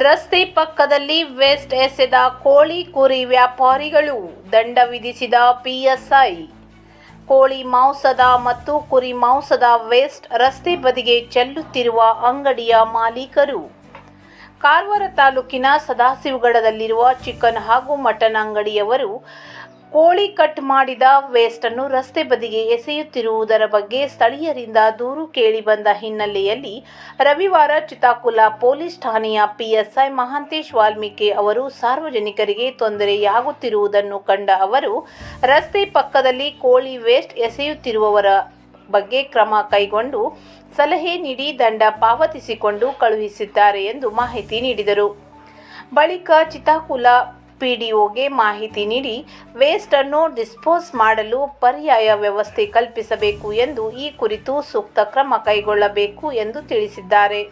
ರಸ್ತೆ ಪಕ್ಕದಲ್ಲಿ ವೇಸ್ಟ್ ಎಸೆದ ಕೋಳಿ ಕುರಿ ವ್ಯಾಪಾರಿಗಳು ದಂಡ ವಿಧಿಸಿದ ಪಿಎಸ್ಐ. ಕೋಳಿ ಮಾಂಸದ ಮತ್ತು ಕುರಿ ಮಾಂಸದ ವೇಸ್ಟ್ ರಸ್ತೆ ಬದಿಗೆ ಚೆಲ್ಲುತ್ತಿರುವ ಅಂಗಡಿಯ ಮಾಲೀಕರು. ಕಾರವಾರ ತಾಲೂಕಿನ ಸದಾಶಿವಗಡದಲ್ಲಿರುವ ಚಿಕನ್ ಹಾಗೂ ಮಟನ್ ಅಂಗಡಿಯವರು ಕೋಳಿ ಕಟ್ ಮಾಡಿದ ವೇಸ್ಟನ್ನು ರಸ್ತೆ ಬದಿಗೆ ಎಸೆಯುತ್ತಿರುವುದರ ಬಗ್ಗೆ ಸ್ಥಳೀಯರಿಂದ ದೂರು ಕೇಳಿ ಬಂದ ಹಿನ್ನೆಲೆಯಲ್ಲಿ ರವಿವಾರ ಚಿತಾಕುಲ ಪೊಲೀಸ್ ಠಾಣೆಯ ಪಿಎಸ್ಐ ಮಹಾಂತೇಶ್ ವಾಲ್ಮೀಕಿ ಅವರು ಸಾರ್ವಜನಿಕರಿಗೆ ತೊಂದರೆಯಾಗುತ್ತಿರುವುದನ್ನು ಕಂಡ ಅವರು, ರಸ್ತೆ ಪಕ್ಕದಲ್ಲಿ ಕೋಳಿ ವೇಸ್ಟ್ ಎಸೆಯುತ್ತಿರುವವರ ಬಗ್ಗೆ ಕ್ರಮ ಕೈಗೊಂಡು ಸಲಹೆ ನೀಡಿ ದಂಡ ಪಾವತಿಸಿಕೊಂಡು ಕಳುಹಿಸಿದ್ದಾರೆ ಎಂದು ಮಾಹಿತಿ ನೀಡಿದರು. ಬಳಿಕ ಚಿತಾಕುಲ ಪಿಡಿಒಗೆ ಮಾಹಿತಿ ನೀಡಿ, ವೇಸ್ಟ್ ಅನ್ನು ಡಿಸ್ಪೋಸ್ ಮಾಡಲು ಪರ್ಯಾಯ ವ್ಯವಸ್ಥೆ ಕಲ್ಪಿಸಬೇಕು ಎಂದು ಈ ಕುರಿತು ಸೂಕ್ತ ಕ್ರಮ ಕೈಗೊಳ್ಳಬೇಕು ಎಂದು ತಿಳಿಸಿದ್ದಾರೆ.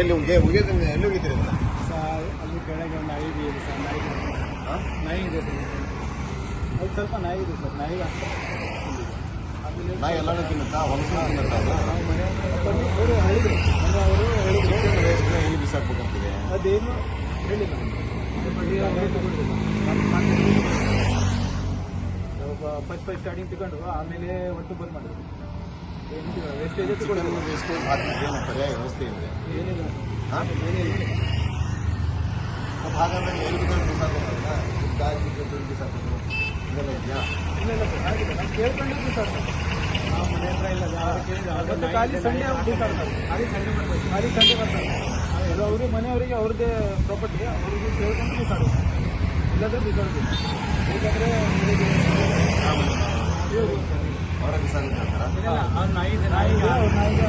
ಎಲ್ಲಿ ಹೋಗಿದ್ದೀರಿ ಅಲ್ಲಿ ಕೆಳಗೆ ಒಂದು ಐದು ಸರ್ ಇದೆ ಸ್ವಲ್ಪ ನಾಯಿ ಇದೆ ಸರ್ ನಾಯಿ ನಾಯಿ ಎಲ್ಲಾನು ತಿನ್ನುತ್ತಾ? ಹೊಲಸು ತಿನ್ನುತ್ತಾ? ಅದು ನಾವು ಮನೆ ಬಂದು ಅವರು ಹೇಳಿದ್ರು. ಅಂದ್ರೆ ಅವರು ಹೇಳಿದ್ರು. ಎಲ್ಲಿ ಬಿಸಾಕ್ಬೇಕಂತಿದೆ? ಅದೇನು ಹೇಳಿಲ್ಲ. ಫಸ್ಟ್ ಫಸ್ಟ್ ಸ್ಟಾರ್ಟಿಂಗ್ ತಗೊಂಡು ಆಮೇಲೆ ಒಟ್ಟು ಬಂದ್ ಮಾಡಿದ್ರು. ವೇಸ್ಟೇಜ್ ಚಿಕನ್ ತಗೊಂಡು ವೇಸ್ಟ್ ಹಾಕಲಿಕ್ಕೆ ಏನು ಪರ್ಯಾಯ ವ್ಯವಸ್ಥೆ ಇದೆ ಏನಿಲ್ಲ ಹಾಂ? ಏನಿಲ್ಲ. ಹಾಗಾದ್ರೆ ಎಲ್ಲಿ ಇದೆಲ್ಲ ಇದೆಯಾ? ಇಲ್ಲ ಇಲ್ಲ ಸರ್ ನಾವು ಕೇಳ್ಕೊಂಡಿದ್ದು ಸರ್. ನಾವು ಮನೆ ಹತ್ರ ಇಲ್ಲ ಯಾರು ಕೇಳಿಲ್ಲ ಅದಕ್ಕೆ ಖಾಲಿ ಸಂಡೇ ಅವ್ರು ಬಿಸಾಡ್ತಾರೆ ಖಾಲಿ ಸಂಡೇ ಬರ್ತಾರೆ. ಖಾಲಿ ಸಂಡೇ ಬರ್ತಾರೆ ಮನೆಯವರಿಗೆ ಅವ್ರದ್ದೇ ಪ್ರಾಪರ್ಟಿ ಅವ್ರಿಗೆ ಕೇಳ್ಕೊಂಡು ಬಿಸಾಡೋದು ಇಲ್ಲದ್ರೆ ಬಿಸಾಡೋದು ಯಾಕಂದರೆ ಅವರಿಗೆ ಅವರ ಬಿಸಾಕ್ತಾರೆ ಆ ನಾಯಿ ಇದೆ ನಾಯಿ ಅವ್ರ ನಾಯಿಗೆ